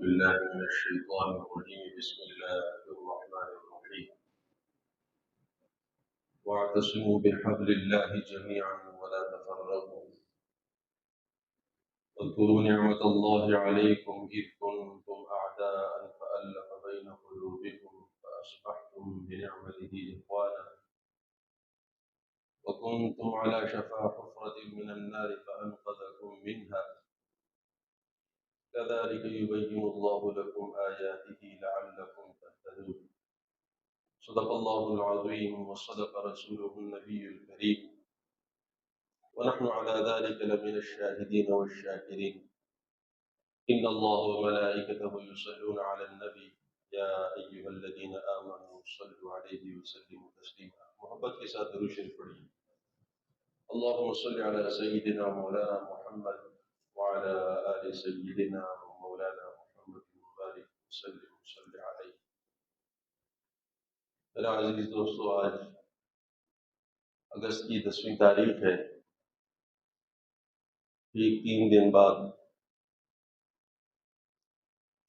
بالله من الشيطان الرجيم. بسم الله الرحمن الرحيم. واعتصموا بحبل الله جميعا ولا تفرقوا. واذكروا نعمة الله عليكم إذ كنتم أعداء فألف بين قلوبكم فأصبحتم بنعمته إخوانا. وكنتم على شفا حفرة من النار فأنقذكم منها. كذلك يبين الله لكم آياته لعلكم تهتدون. صدق الله العظيم وصدق رسوله النبي الكريم. ونحن على ذلك لمن الشاهدين والشاكرين. إن الله وملائكته يصلون على النبي. يا أيها الذين آمنوا صلوا عليه وسلموا تسليما. محبت کے ساتھ اللهم صل على سيدنا مولانا محمد وعلى آل سيدنا مولانا محمد وبارك وسلم وصل عليه. میرا عزیز دوستو، آج اگست کی دسویں تاریخ ہے۔ ٹھیک تین دن بعد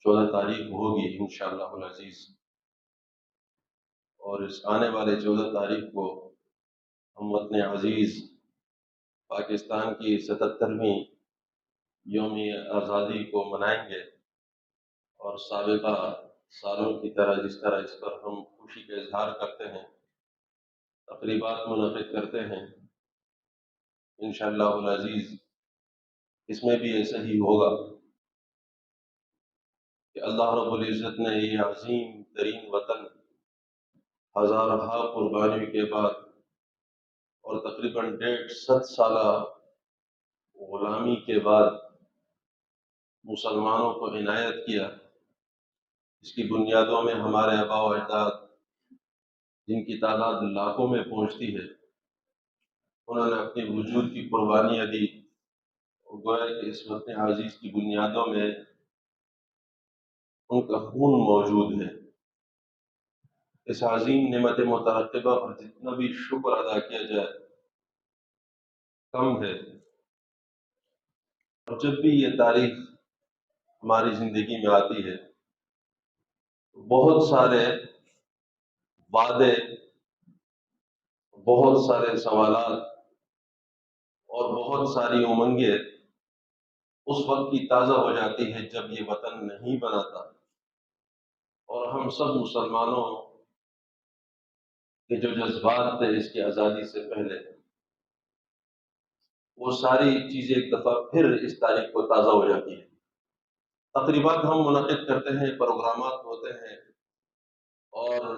چودہ تاریخ ہوگی انشاءاللہ العزیز۔ اور اس آنے والے چودہ تاریخ کو ہم وطن عزیز پاکستان کی ستترویں یوم آزادی کو منائیں گے اور سابقہ سالوں کی طرح جس طرح اس پر ہم خوشی کا اظہار کرتے ہیں، تقریبات منعقد کرتے ہیں، انشاءاللہ العزیز اس میں بھی ایسا ہی ہوگا کہ اللہ رب العزت نے یہ عظیم ترین وطن ہزارہ قربانی کے بعد اور تقریباً ڈیڑھ ست سالہ غلامی کے بعد مسلمانوں کو عنایت کیا۔ اس کی بنیادوں میں ہمارے آبا و اجداد، جن کی تعداد لاکھوں میں پہنچتی ہے، انہوں نے اپنی وجود کی قربانیاں دی اور گویا کہ اس وقت عزیز کی بنیادوں میں ان کا خون موجود ہے۔ اس عظیم نعمت مترقبہ پر جتنا بھی شکر ادا کیا جائے، کم ہے۔ اور جب بھی یہ تاریخ ہماری زندگی میں آتی ہے۔ بہت سارے وعدے، بہت سارے سوالات اور بہت ساری امنگیں اس وقت کی تازہ ہو جاتی ہے جب یہ وطن نہیں بناتا۔ اور ہم سب مسلمانوں کے جو جذبات تھے اس کی آزادی سے پہلے، وہ ساری چیزیں ایک دفعہ پھر اس تاریخ کو تازہ ہو جاتی ہیں۔ تقریبات ہم منعقد کرتے ہیں، پروگرامات ہوتے ہیں اور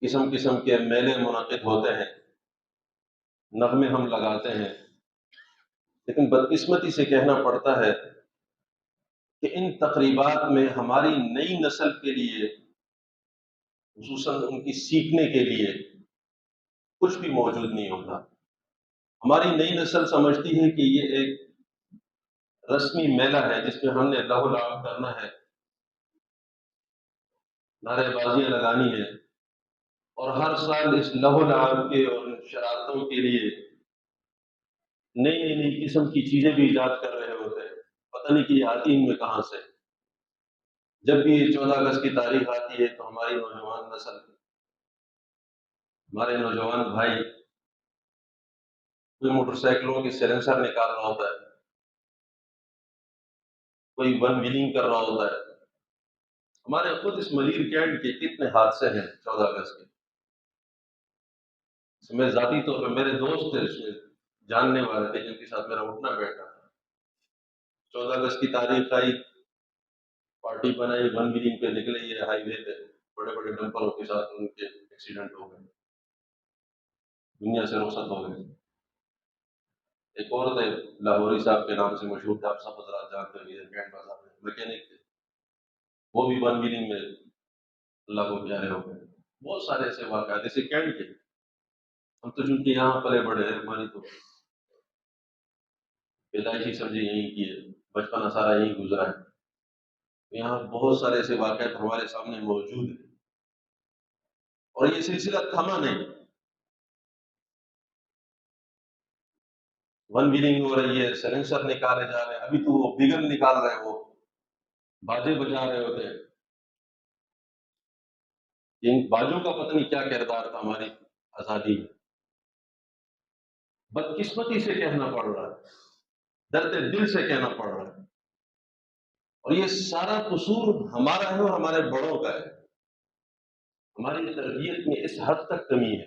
قسم قسم کے میلے منعقد ہوتے ہیں، نغمے ہم لگاتے ہیں۔ لیکن بدقسمتی سے کہنا پڑتا ہے کہ ان تقریبات میں ہماری نئی نسل کے لیے، خصوصاً ان کی سیکھنے کے لیے کچھ بھی موجود نہیں ہوتا۔ ہماری نئی نسل سمجھتی ہے کہ یہ ایک رسمی میلہ ہے جس میں ہم نے لہو لعب کرنا ہے۔ نعرے بازیاں لگانی ہے اور ہر سال اس لہو لعب کے اور شرارتوں کے لیے نئی نئی نئی قسم کی چیزیں بھی ایجاد کر رہے ہوتے ہیں۔ پتہ نہیں کہ یہ آتی ان میں کہاں سے۔ جب بھی چودہ اگست کی تاریخ آتی ہے تو ہماری نوجوان نسل، ہمارے نوجوان بھائی کوئی موٹر سائیکلوں کے سیلنسر نکال رہا ہوتا ہے۔ کوئی ون ویلنگ کر رہا ہوتا ہے۔ ہمارے خود اس ملیر کینٹ کے کتنے حادثے ہیں چودہ اگست کے۔ اس میں ذاتی طور پہ میرے دوست تھے، اس میں جاننے والے تھے، جن کے ساتھ میرا اٹھنا بیٹھنا تھا۔ چودہ اگست کی تاریخ آئی، پارٹی بنائی ون ویلنگ پہ نکلے، یہ ہائی وے پہ۔ بڑے بڑے ڈمپروں کے ساتھ ان کے ایکسیڈنٹ ہو گئے۔ دنیا سے رخصت ہو گئے۔ ایک اور تھے، لاہوری صاحب کے نام سے مشہور تھے، آپ سب حضرات جانتے ہیں گرینڈ بازار میں میکینک تھے۔ وہ بھی ون ویلنگ میں اللہ کو پیارے ہو گئے۔ بہت سارے ایسے واقعات، جیسے کینٹ کے۔ ہم تو چونکہ یہاں پلے بڑے ہیں، ہماری تو پیدائشی سمجھے یہیں کی ہے۔ بچپن سارا یہیں گزرا ہے۔ یہاں بہت سارے ایسے واقعات ہمارے سامنے موجود ہیں۔ اور یہ سلسلہ تھما نہیں۔ ون ویلنگ ہو رہی ہے سلنسر نکالے جا رہے ہیں ابھی تو وہ بگل نکال رہے ہیں وہ باجے بجا رہے ہوتے ہیں ان باجوں کا پتہ نہیں کیا کردار تھا ہماری آزادی میں بدقسمتی سے کہنا پڑ رہا ہے درد دل سے کہنا پڑ رہا ہے اور یہ سارا قصور ہمارا ہے اور ہمارے بڑوں کا ہے ہماری تربیت میں اس حد تک کمی ہے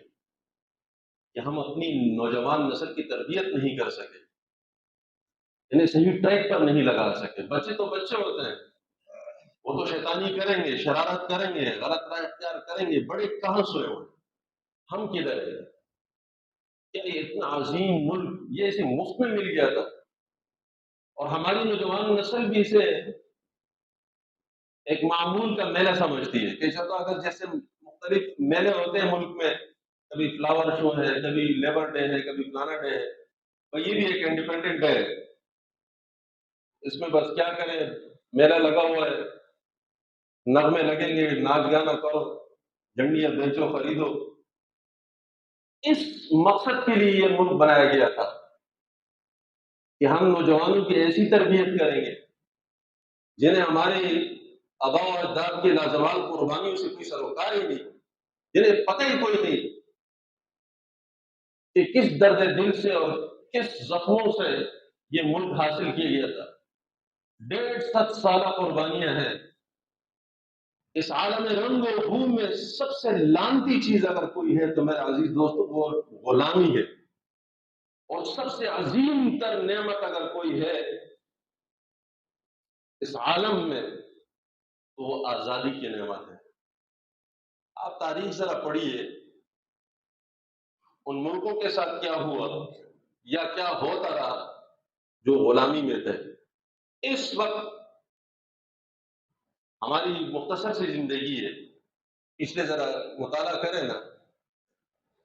کہ ہم اپنی نوجوان نسل کی تربیت نہیں کر سکے۔ انہیں صحیح ٹریک پر نہیں لگا سکے۔ بچے تو بچے ہوتے ہیں۔ وہ تو شیطانی کریں گے، شرارت کریں گے، غلط رائے اختیار کریں گے، بڑے کہاں سوئے ہوئے ہم کدھر ہے کیا یہ اتنا عظیم ملک، یہ اسے مفت میں مل گیا تھا؟ اور ہماری نوجوان نسل بھی اسے ایک معمول کا میلہ سمجھتی ہے کہ اگر جیسے مختلف میلے ہوتے ہیں ملک میں کبھی فلاور شو ہے، کبھی لیبر ڈے ہے، کبھی فلانا ڈے ہے۔ اور یہ بھی ایک انڈیپینڈنٹ ڈے ہے۔ اس میں بس کیا کریں؟ میلہ لگا ہوا ہے۔ نغمے لگیں گے۔ ناچ گانا کرو۔ جھنڈیاں بیچو، خریدو۔ اس مقصد کے لیے یہ ملک بنایا گیا تھا کہ ہم نوجوانوں کی ایسی تربیت کریں گے جنہیں ہمارے آبا و اجداد کی لازوال قربانیوں سے کوئی سروکار ہی نہیں، جنہیں پتہ ہی کوئی نہیں۔ کہ کس درد دل سے اور کس زخموں سے یہ ملک حاصل کیا گیا تھا۔ ڈیڑھ ست سالہ قربانیاں ہیں۔ اس عالم رنگ و بھوم میں سب سے لانتی چیز اگر کوئی ہے تو میرا عزیز دوستوں وہ غلامی ہے۔ اور سب سے عظیم تر نعمت اگر کوئی ہے اس عالم میں، تو وہ آزادی کی نعمت ہے۔ آپ تاریخ ذرا پڑھیے۔ ان ملکوں کے ساتھ کیا ہوا یا کیا ہوتا رہا جو غلامی میں تھے۔ اس وقت ہماری مختصر سی زندگی ہے۔ پچھلے ذرا مطالعہ کریں نا۔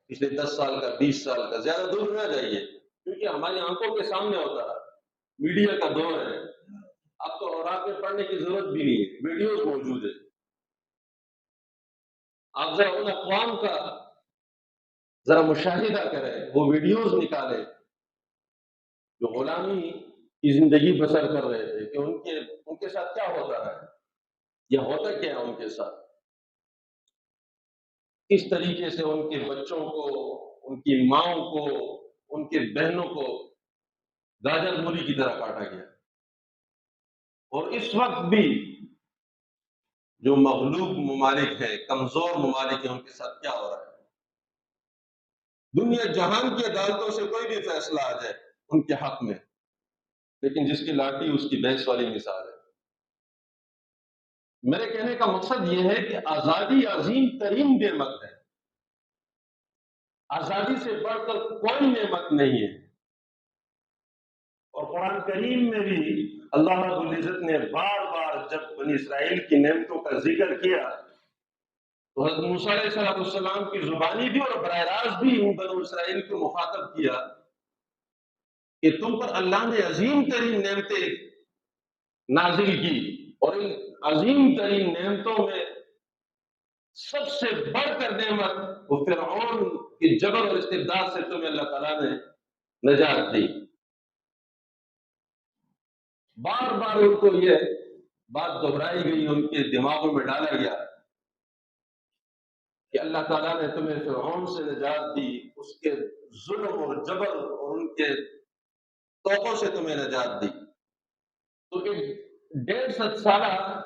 پچھلے دس سال کا، بیس سال کا، زیادہ دور نہ جائیے۔ کیونکہ ہماری آنکھوں کے سامنے ہوتا ہے میڈیا کا دور ہے۔ اب تو اور میں پڑھنے کی ضرورت بھی نہیں ہے۔ ویڈیوز موجود ہے آپ ذرا ان اقوام کا ذرا مشاہدہ کریں، وہ ویڈیوز نکالے جو غلامی کی زندگی بسر کر رہے تھے کہ ان کے ان کے ساتھ کیا ہوتا ہے؟ یا ہوتا کیا ہے ان کے ساتھ؟ کس طریقے سے ان کے بچوں کو، ان کی ماؤں کو، ان کے بہنوں کو گاجر مولی کی طرح کاٹا گیا۔ اور اس وقت بھی جو مغلوب ممالک ہیں، کمزور ممالک ہیں، ان کے ساتھ کیا ہو رہا ہے؟ دنیا جہان کی عدالتوں سے کوئی بھی فیصلہ آ جائے، ان کے حق میں۔ لیکن جس کی لاٹھی، اس کی بحث والی مثال ہے۔ میرے کہنے کا مقصد یہ ہے کہ آزادی عظیم ترین نعمت ہے۔ آزادی سے بڑھ کر کوئی نعمت نہیں ہے۔ اور قرآن کریم میں بھی اللہ رب العزت نے بار بار جب بنی اسرائیل کی نعمتوں کا ذکر کیا تو حضرت موسیٰ علیہ السلام کی زبانی بھی اور براہ راست بھی ان بنو اسرائیل کو مخاطب کیا کہ تم پر اللہ نے عظیم ترین نعمتیں نازل کی اور ان عظیم ترین نعمتوں میں سب سے بڑھ کر نعمت وہ فرعون کی جبر اور استبداد سے تمہیں اللہ تعالیٰ نے نجات دی۔ بار بار ان کو یہ بات دہرائی گئی، ان کے دماغوں میں ڈالا گیا۔ اللہ تعالیٰ نے تمہیں فرعون سے نجات دی، اس کے ظلم اور جبر اور ان کے توقوں سے تمہیں نجات دی۔ تو ایک ڈیڑھ ست سالہ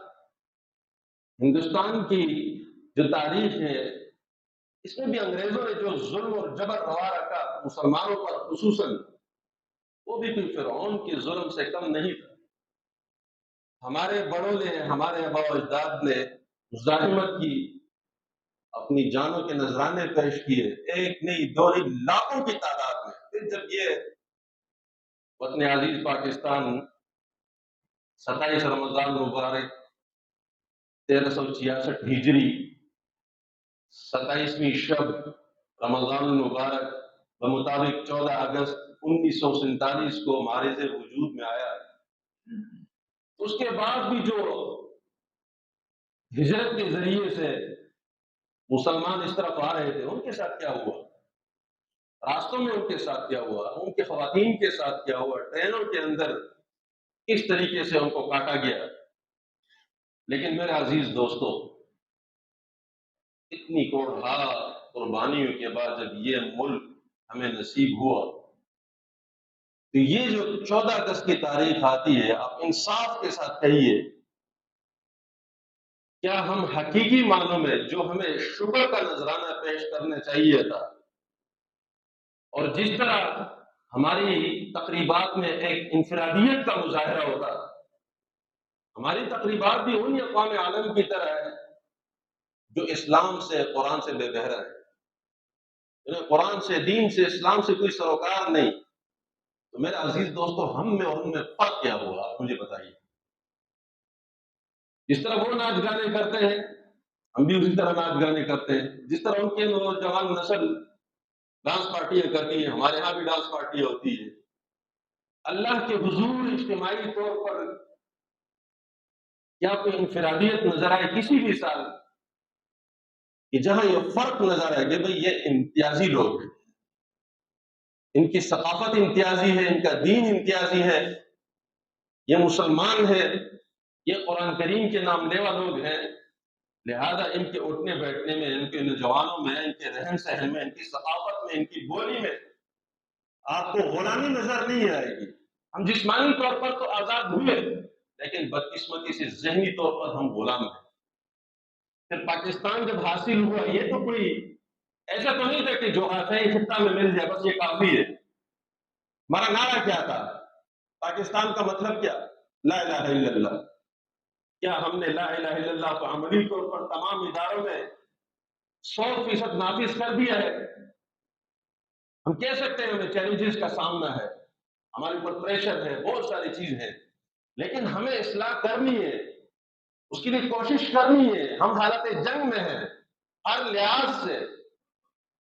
ہندوستان کی جو تاریخ ہے، اس میں بھی انگریزوں نے جو ظلم اور جبر روا رکھا مسلمانوں پر، خصوصاً، وہ بھی کوئی فرعون کے ظلم سے کم نہیں تھا۔ ہمارے بڑوں نے، ہمارے ابا و اجداد نے مزاحمت کی۔ اپنی جانوں کے نذرانے پیش کیے۔ ایک نہیں دو نہیں لاکھوں کی تعداد میں۔ پھر جب یہ وطن عزیز پاکستان ستائیس رمضان مبارک، تیرہ سو چھیاسٹھ ہجری، ستائیسویں شب رمضان المبارک بمطابق چودہ اگست انیس سو سینتالیس کو ہمارے سے وجود میں آیا۔ اس کے بعد بھی جو ہجرت کے ذریعے سے مسلمان اس طرف آ رہے تھے، ان کے ساتھ کیا ہوا؟ راستوں میں ان کے ساتھ کیا ہوا؟ ان کے خواتین کے ساتھ کیا ہوا؟ ٹرینوں کے اندر کس طریقے سے ان کو کاٹا گیا؟ لیکن میرے عزیز دوستو، اتنی کوڑھا قربانیوں کے بعد جب یہ ملک ہمیں نصیب ہوا، تو یہ جو چودہ اگست کی تاریخ آتی ہے، آپ انصاف کے ساتھ کہیے کیا ہم حقیقی معنوں میں جو ہمیں شکر کا نذرانہ پیش کرنا چاہیے تھا؟ اور جس طرح ہماری تقریبات میں ایک انفرادیت کا مظاہرہ ہوتا، ہماری تقریبات بھی ان اقوام عالم کی طرح ہے جو اسلام سے، قرآن سے بے بہرا ہے یعنی قرآن سے، دین سے، اسلام سے کوئی سروکار نہیں۔ تو میرے عزیز دوستو، ہم میں اور ان میں فرق کیا ہوا؟ آپ مجھے بتائیے۔ جس طرح وہ ناچ گانے کرتے ہیں، ہم بھی اسی طرح ناچ گانے کرتے ہیں۔ جس طرح ان کے نوجوان نسل ڈانس پارٹیاں کرتی ہیں، ہمارے ہاں بھی ڈانس پارٹی ہوتی ہے۔ اللہ کے حضور اجتماعی طور پر کیا کوئی انفرادیت نظر آئے کسی بھی سال کہ جہاں یہ فرق نظر آئے کہ بھئی یہ امتیازی لوگ ہیں۔ ان کی ثقافت امتیازی ہے، ان کا دین امتیازی ہے، یہ مسلمان ہے یہ قرآن کریم کے نام لیوا لوگ ہیں۔ لہذا ان کے اٹھنے بیٹھنے میں، ان کے نوجوانوں میں، ان کے رہن سہن میں، ان کی ثقافت میں، ان کی بولی میں آپ کو غلامی نظر نہیں آئے گی۔ ہم جسمانی طور پر تو آزاد ہوئے، لیکن بدقسمتی سے ذہنی طور پر ہم غلام ہیں۔ پھر پاکستان جب حاصل ہوا، یہ تو کوئی ایسا تو نہیں تھا کہ جو ہے خطہ میں مل جائے، بس یہ کافی ہے۔ ہمارا نعرہ کیا تھا؟ پاکستان کا مطلب کیا؟ لا الہ الا اللہ۔ کیا ہم نے لا الہ الا اللہ کو عملی طور پر تمام اداروں میں سو فیصد نافذ کر دیا ہے؟ ہم کہہ سکتے ہیں ہمیں چیلنجز کا سامنا ہے۔ ہمارے اوپر پریشر ہے، بہت ساری چیز ہیں۔ لیکن ہمیں اصلاح کرنی ہے، اس کے لیے کوشش کرنی ہے۔ ہم حالت جنگ میں ہیں، ہر لحاظ سے۔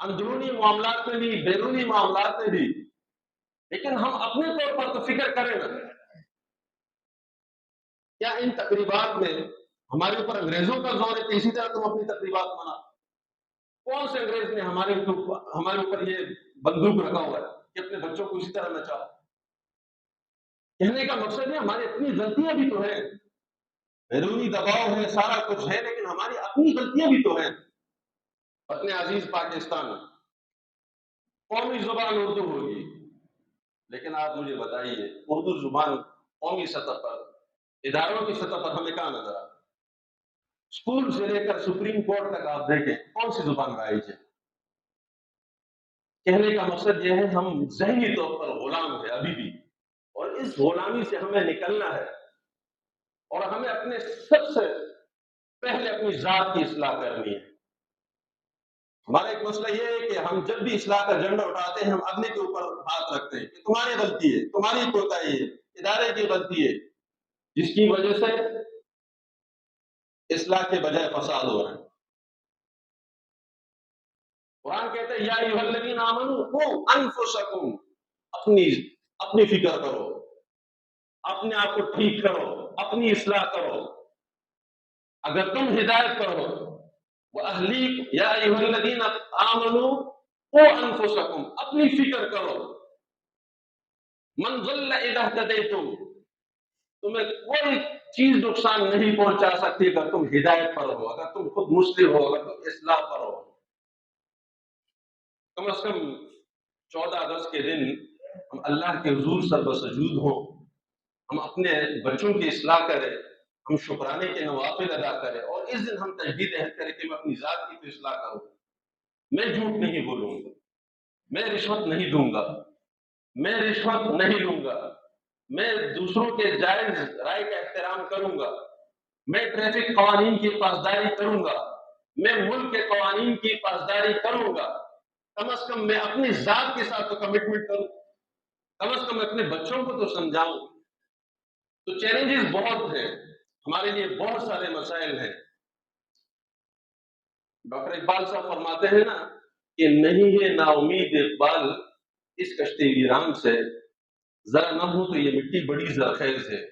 اندرونی معاملات میں بھی، بیرونی معاملات میں بھی۔ لیکن ہم اپنے طور پر تو فکر کریں نا۔ کیا ان تقریبات میں ہمارے اوپر انگریزوں کا زور ہے کہ اسی طرح تم اپنی تقریبات منا کون سے انگریز نے ہمارے ہمارے اوپر یہ بندوق رکھا ہوا ہے کہ اپنے بچوں کو اسی طرح نچاؤ؟ کہنے کا مقصد ہے ہماری اپنی غلطیاں بھی تو ہیں۔ بیرونی دباؤ ہے، سارا کچھ ہے، لیکن ہماری اپنی غلطیاں بھی تو ہیں۔ اپنے عزیز پاکستان، قومی زبان اردو ہوگی، لیکن آپ مجھے بتائیے، اردو زبان قومی سطح پر اداروں کی سطح پر ہمیں کہاں نظر آ اسکول سے لے کر سپریم کورٹ تک آپ دیکھیں، کون سی زبان رائج ہے؟ کہنے کا مقصد یہ ہے، ہم ذہنی طور پر غلام ہیں ابھی بھی، اور اس غلامی سے ہمیں نکلنا ہے۔ اور ہمیں اپنے سب سے پہلے اپنی ذات کی اصلاح کرنی ہے۔ ہمارا ایک مسئلہ یہ ہے کہ ہم جب بھی اصلاح کا جھنڈا اٹھاتے ہیں، ہم اگلے کے اوپر ہاتھ رکھتے ہیں کہ تمہاری غلطی ہے، تمہاری کوتاہی ہے، ادارے کی غلطی ہے۔ جس کی وجہ سے اصلاح کے بجائے فساد ہو رہے ہیں قرآن کہتے ہیں یا الذین انفسکم، اپنی اپنی فکر کرو، اپنے آپ کو ٹھیک کرو، اپنی اصلاح کرو۔ اگر تم ہدایت کرو وہ اہلیک یا الذین آمنوا او انفسکم، اپنی فکر کرو۔ من ظل اذا تدیتم تمہیں کوئی چیز نقصان نہیں پہنچا سکتی اگر تم ہدایت پر ہو، اگر تم خود مسلم ہو، اگر تم اصلاح پر ہو۔ کم از کم چودہ اگست کے دن ہم اللہ کے حضور سر بسجود ہوں، ہم اپنے بچوں کی اصلاح کریں، ہم شکرانے کے نوافل ادا کریں اور اس دن ہم تجدید عہد کریں کہ میں اپنی ذات کی تو اصلاح کروں۔ میں جھوٹ نہیں بولوں گا، میں رشوت نہیں دوں گا، میں رشوت نہیں لوں گا۔ میں دوسروں کے جائز رائے کا احترام کروں گا۔ میں ٹریفک قوانین کی پاسداری کروں گا۔ میں ملک کے قوانین کی پاسداری کروں گا۔ کم از کم میں اپنی ذات کے ساتھ تو کمٹمنٹ کروں۔ کم از کم میں اپنے بچوں کو تو سمجھاؤں۔ تو چیلنجز بہت ہیں۔ ہمارے لیے بہت سارے مسائل ہیں۔ ڈاکٹر اقبال صاحب فرماتے ہیں نا کہ نہیں ہے نا امید اقبال اس کشتی ویران سے۔ ذرا نہ ہو تو یہ مٹی بڑی زرخیز ہے۔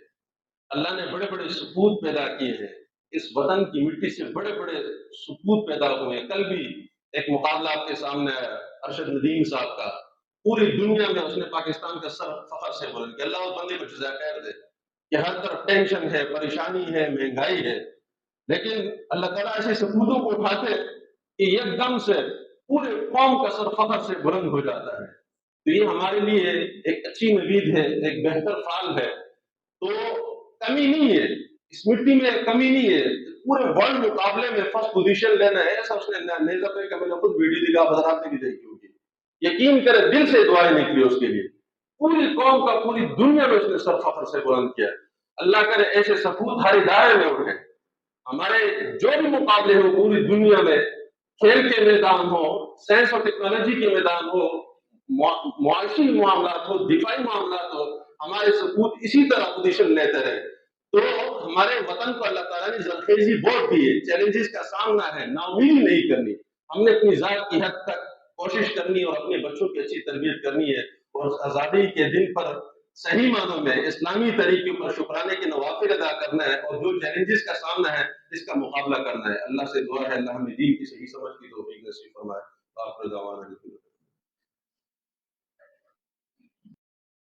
اللہ نے بڑے بڑے سپوت پیدا کیے ہیں۔ اس وطن کی مٹی سے بڑے بڑے سپوت پیدا ہوئے کل بھی ایک مقابلہ آپ کے سامنے ہے ارشد ندیم صاحب کا۔ پوری دنیا میں اس نے پاکستان کا سر فخر سے بولن کہ اللہ بندے کو جزا خیر دے کہ ہر طرف ٹینشن ہے، پریشانی ہے، مہنگائی ہے۔ لیکن اللہ تعالیٰ ایسے سپودوں کو اٹھاتے کہ ایک دم سے پورے قوم کا سر فخر سے بلند ہو جاتا ہے۔ تو یہ ہمارے لیے ایک اچھی نوید ہے، ایک بہتر فال ہے۔ تو کمی نہیں ہے، اس مٹی میں کمی نہیں ہے۔ پورے ورلڈ مقابلے میں فرسٹ پوزیشن لینا ہے، ایسا اس نے نیزا پہ کہ میں نے خود ویڈیو دکھا، حضرات نے بھی دیکھی ہوگی۔ یقین کرے، دل سے دعائیں نکلی اس کے لیے۔ پوری قوم کا، پوری دنیا میں اس نے سر فخر سے بلند کیا۔ اللہ کرے، ایسے سپوت ہر ادارے میں اٹھے ہمارے جو بھی مقابلے ہو پوری دنیا میں کھیل کے میدان ہو سائنس اور ٹیکنالوجی کے میدان ہو معاشی معاملات ہو، دفاعی معاملات ہو، ہمارے سپوت اسی طرح پوزیشن لیتے رہے۔ تو ہمارے وطن کو اللہ تعالیٰ نے زرخیزی بہت دی ہے چیلنجز کا سامنا ہے نا نہیں کرنی۔ ہم نے اپنی ذات کی حد تک کوشش کرنی اور اپنے بچوں کی اچھی تربیت کرنی ہے۔ اور آزادی کے دن پر صحیح معنوں میں اسلامی طریقے پر شکرانے کے نوافر ادا کرنا ہے اور جو چیلنجز کا سامنا ہے، اس کا مقابلہ کرنا ہے۔ اللہ سے دعا ہے، اللہ ہمیں دین کی صحیح سمجھ کی توفیق نصیب فرمائے۔ آپ